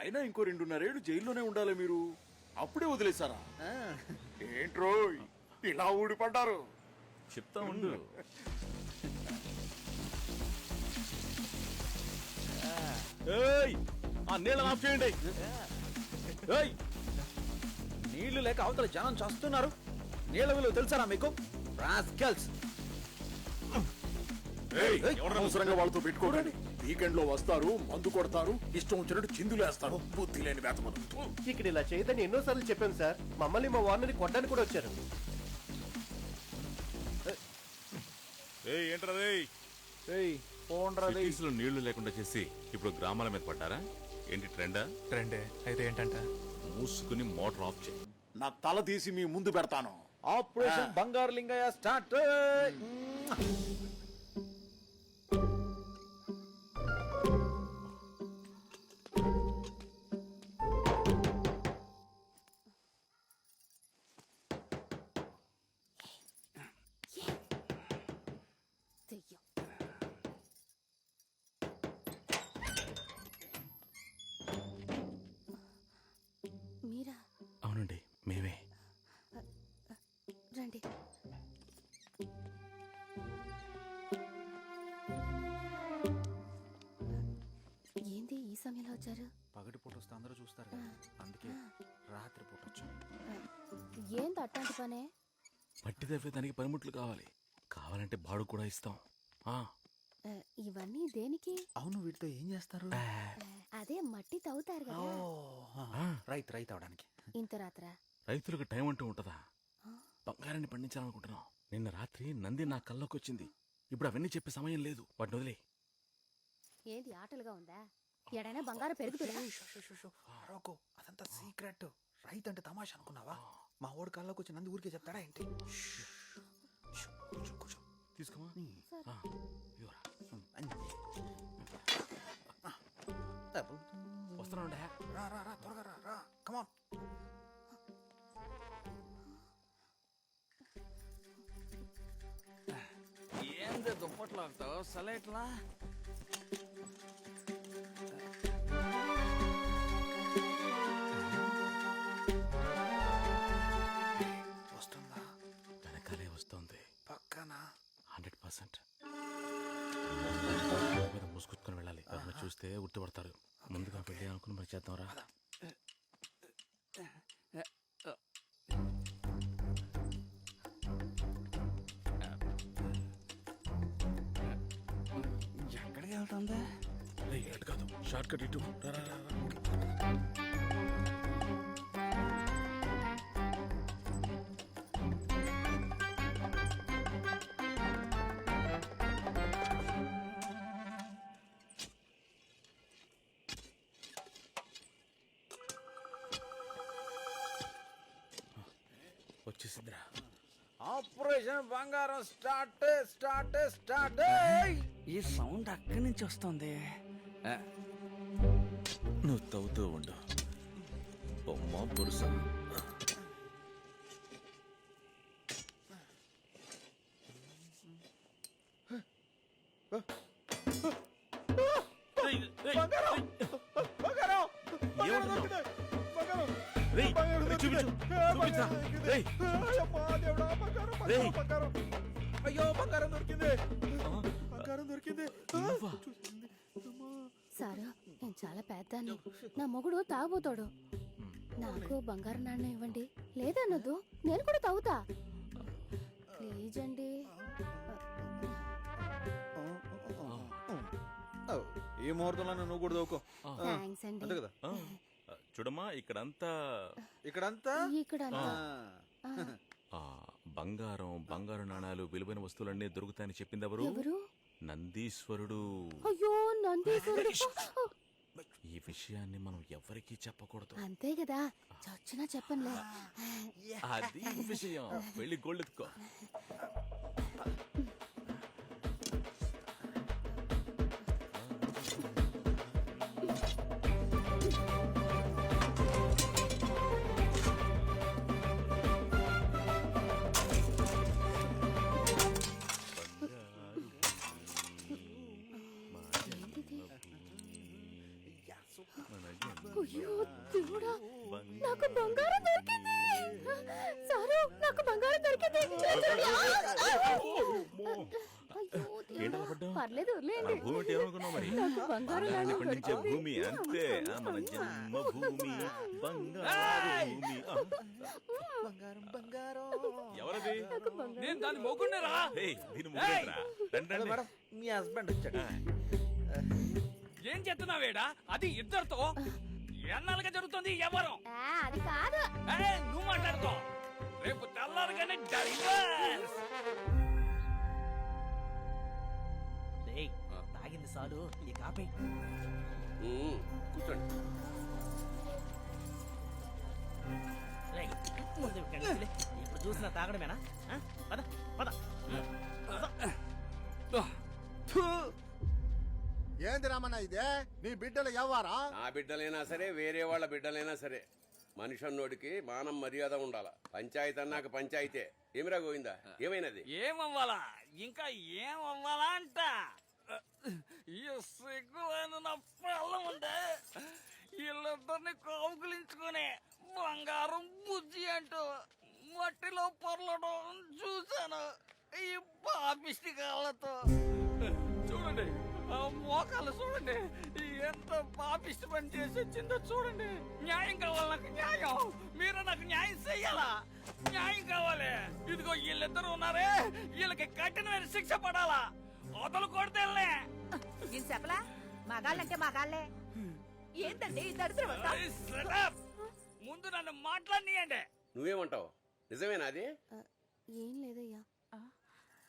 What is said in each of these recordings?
అయినా ఇంకో రెండున్నరేళ్ళు జైల్లోనే ఉండాలి మీరు. అప్పుడే వదిలేశారా? ఏంట్రో ఇలా ఊడిపడ్డారు. చెప్తా ఉండు. ఏయ్ ఆ నీళ్ళని ఆఫ్ చేయండి. ఏయ్ నీళ్ళు లేక అవతల జనం చస్తున్నారు. నీళ్ళ విలువ తెలుసారా మీకు? రాస్కెల్స్. ఏయ్, అనవసరంగా వాళ్ళతో పెట్టుకోకండి. వీకెండ్లో వస్తారు మందు కొడతారు ఇష్టం వచ్చినట్టు చిందులు వేస్తారు. బుద్ధి లేని వేతమను ఇక్కడ ఇలా చేయదని ఎన్నోసార్లు చెప్పాను సార్. మమ్మల్ని మా వార్నని కొట్టడానికి కూడా వచ్చారు. లో నీళ్ళు లేకుండా చేసి ఇప్పుడు గ్రామాల మీద పడ్డారా? ఏంటి ట్రెండా? ట్రెండే. అయితే ఏంటంట? మూసుకుని మోటార్ ఆఫ్ చేయి. నా తల తీసి మీ ముందు పెడతాను. ఆపరేషన్ బంగారు లింగయ్య స్టార్ట్. వచ్చారు. పగటి పూట వస్తే అందరూ చూస్తారు కదా. అందుకే రాత్రి పూట వచ్చాం. ఏంది అట్లాంటి పనే? పట్టి తవ్వేదానికి పనిముట్లు కావాలి. కావాలంటే బాడు కూడా ఇస్తాం. ఆ. ఇవన్నీ దేనికి? అవును వీటితో ఏం చేస్తారు? అదే మట్టి తవ్వుతారు కదా. రైతు రైతు అవడానికి. ఇంత రాత్రా? రైతులకు టైం అంటూ ఉంటదా? బంగారాన్ని పండించాలనుకుంటున్నాం. నిన్న రాత్రి నంది నా కల్లోకి వచ్చింది. ఇప్పుడు అవన్నీ చెప్పే సమయం లేదు. వాటిని వదిలే. ఏంది ఆటలుగా ఉందా? ఎడైనా బంగారం పెరుగుతుందా? అరవకు అదంతా సీక్రెట్. రైతు అంటే తమాషా అనుకున్నావా? మా ఓడి కళ్ళకి వచ్చి నంది ఊరికే చెప్తాడా ఏంటి? తీసుకోమా. వస్తున్నానుండే. రా రా రా త్వరగా రా రా. కమాన్ ఏంది దుప్పట్లు ఆగుతావు సలేట్లా? ఎక్కడికి అటు కాదు. షార్ట్ కట్ ఇటు. వచ్చేసిందిరా. ఆపరేషన్ బంగారం స్టార్ట్ స్టార్ట్ స్టార్ట్. ఈ సౌండ్ అక్కడి నుంచి వస్తుంది. నువ్వు తవ్వుతూ ఉండు. బొమ్మ పురుష. అయ్యో బంగారం దొరికింది. బంగారం దొరికింది. సారు నేను చాలా పెద్దాన్ని. నా మొగుడు తాగుపోతాడు నాకు బంగారం నాణ్యం ఇవ్వండి. లేదన్నదు నేను కూడా తాగుతా. ప్లీజ్ అండి. ఈ ముహూర్తంలో నువ్వు కూడా దోకో థ్యాంక్స్ అండి. అంతే కదా? చూడమ్మా ఇక్కడంతా ఇక్కడంతా? ఇక్కడ ఆ, బంగారం బంగారు నాణాలు విలువైన వస్తువులన్నీ దొరుకుతాయని చెప్పింది ఎవరు? ఎవరు నందీశ్వరుడు. అయ్యో నందీశ్వరుడు. ఈ విషయాన్ని మనం ఎవరికీ చెప్పకూడదు. అంతే కదా చచ్చినా చెప్పనులే. అది విషయం. వెళ్ళి గోల్డ్ ఎత్తుకో. అయ్యో దేవుడా నాకు బంగారం దొరికింది. సారు నాకు బంగారం దొరికింది. అయ్యో దేవుడా. పర్లేదు వదిలేయండి. భూమి అంటే ఏమనుకున్నావు మరి? నాకు బంగారం బంగారాన్ని నాణెం పండించే దొరికింది. భూమి అంతే. ఆ, మన జన్మ భూమి బంగారు భూమి. ఆ, బంగారం బంగారం. ఎవరది? నాకు బంగారం నేను దాని మొగుండే రా. ఏయ్, దీని ముగ్గురేంట్రా? రండి, రండి. మేడం మీ హస్బెండ్ వచ్చాడు. ఏం చేస్తున్నావేడా? అది ఇద్దరితో ఎన్నాళ్ళుగా జరుగుతుంది ఎవరు ఆ, అది కాదు. ఏయ్, నువ్వు మాట్లాడుకో. రేపు తెల్లారుగానే డైవర్స్. తాగింది చాలు ఈ కాపీ. కూర్చోండి. రేయ్, ముందు. ఇప్పుడు చూసిన తాగడమేనా? ఆ? పద పద. ఏంది రామన్న ఇదే? నీ బిడ్డలు ఎవ్వారా? నా బిడ్డలైనా సరే వేరే వాళ్ళ బిడ్డలైనా సరే. మనిషి అన్నోడికి మానం మర్యాద ఉండాల. పంచాయతీ అన్నాక పంచాయతే. ఏమిరా గోవిందా? ఏమైనది? ఏమవ్వాలా? ఇంకా ఏమవ్వాలా అంట? ఈ సిగ్గులైన నా పిల్లం ఉంటే వీళ్ళిద్దరిని కౌగులించుకుని బంగారం బుజ్జి అంటూ మట్టిలో పొరలడం చూశాను. ఈ పాపిష్టి కాళ్ళతో. చూడండి. మోకాలు చూడండి. ఎంత పాపిష్టి పని చేసి వచ్చిందో చూడండి. న్యాయం కావాలి నాకు న్యాయం. మీరు నాకు న్యాయం చెయ్యాలా? న్యాయం కావాలి. ఇదిగో వీళ్ళిద్దరు ఉన్నారే. వీళ్ళకి కఠినమైన శిక్ష పడాలా? అవతలు కొడితేలే నేను చెప్పలా? మగాళ్ళంటే మగాళ్ళే ఏంటండి ఈ దరిద్రం? ముందు నన్ను మాట్లాడియండి నువ్వేమంటావు? నిజమేనా అది? ఏం లేదయ్యా.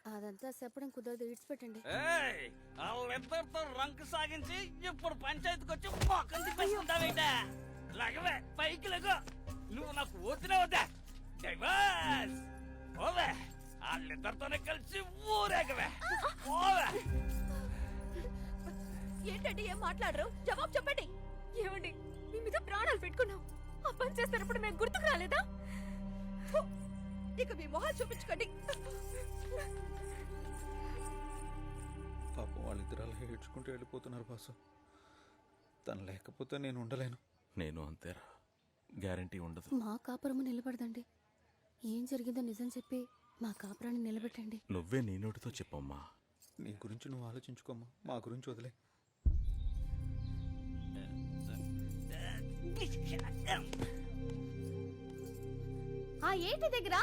అదంతా చెప్పడం కుదరదు ఇడిచిపెట్టండి ఏయ్, వాళ్ళిద్దరితో రంకు సాగించి ఇప్పుడు పంచాయతీకి వచ్చి మొక్కలు తిప్పేసుకుంటావేంటే? లగవే పైకి లెగు. నువ్వు నాకు వద్దునే వద్దా? డైవర్స్! ఓవే వాళ్ళిద్దరితోనే కలిసి ఊరేగవే. ఓవే ఏంటండి ఏం మాట్లాడరు? జవాబు చెప్పండి. ఏమండి మీ మీద ప్రాణాలు పెట్టుకున్నాం. ఆ పని చేస్తున్నప్పుడు మేము గుర్తుకు రాలేదా? ఇక మీ మొహాలు చూపించుకోండి. ఏడ్చుకుంటూ వెళ్ళిపోతున్నారు బాసు. తను లేకపోతే నేను ఉండలేను. నేను అంతేరా. గ్యారంటీ ఉండదు. మా కాపురము నిలబడదండి. ఏం జరిగిందో నిజం చెప్పి మా కాపురాన్ని నిలబెట్టండి. నువ్వే నీ నోటితో చెప్పమ్మా. నీ గురించి నువ్వు ఆలోచించుకోమ్మా. మా గురించి వదిలే. ఆ ఏంటి దగ్గర?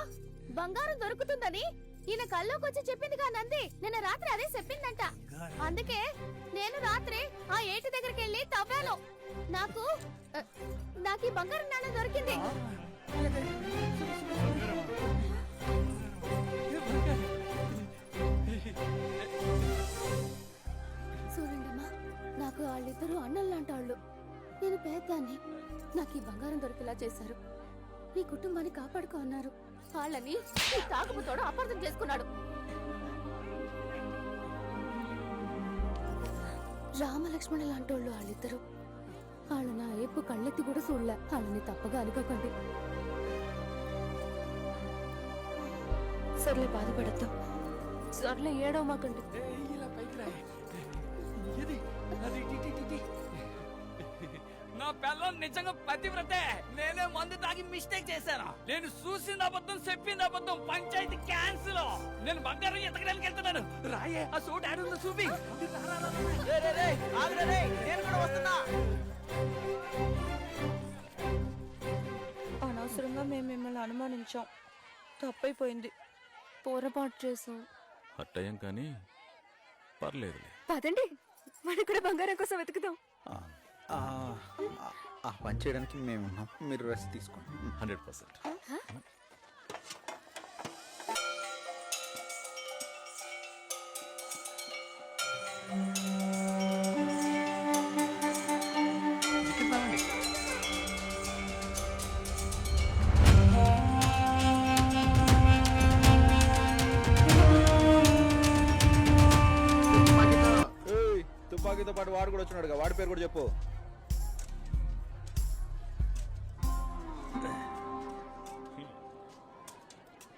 బంగారం దొరుకుతుందని? ఈయన కల్లోకి వచ్చి చెప్పిందిగా నంది? నిన్న రాత్రి అదే చెప్పిందంట. అందుకే నేను రాత్రి ఆ ఏటి దగ్గరికి వెళ్ళి తవ్వాను. నాకు నాకు ఈ బంగారం నాణ్యం దొరికింది. చూడండమ్మా నాకు వాళ్ళిద్దరూ అన్నల్లాంటి వాళ్ళు నేను పేదాన్ని. నాకు ఈ బంగారం దొరికేలా చేశారు. నీ కుటుంబాన్ని కాపాడుకో అన్నారు. వాళ్ళని ఈ తాగుబోతోడు అపార్థం చేసుకున్నాడు. రామలక్ష్మణ లాంటోళ్ళు వాళ్ళిద్దరు. వాళ్ళ నా ఏపు కళ్ళెత్తి కూడా చూడలే. వాళ్ళని తప్పగా అనుకోకండి సర్లే బాధపడద్దు. సర్లే ఏడవమాకండి. ఇలా నా పిల్లం నిజంగా పతివ్రతే. నేనే మందు తాగి మిస్టేక్ చేశాను? నేను చూసింది అబద్ధం చెప్పింది అబద్ధం పంచాయతీ క్యాన్సిల్. నేను బంగారం ఎతకడానికి వెళ్తున్నాను. రాయే ఆ సూట్ ఆడుందో చూపి. రా, రా, రా, రా. నేను కూడా వస్తున్నా. అనవసరంగా మేము మిమ్మల్ని అనుమానించాం. తప్పైపోయింది. పొరపాటు చేసాం అట్టయ్యం కానీ పర్లేదులే. పదండి మనం కూడా బంగారం కోసం వెతుకుదాం. ఆ, ఆ, ఆ, ఆ పని చేయడానికి మేము ఉన్నాం మీరు రెస్ట్ తీసుకోండి. Hundred percent. ఏయ్, తుపాకీతో పాటు వాడు కూడా వచ్చినాడుగా. వాడి పేరు కూడా చెప్పు.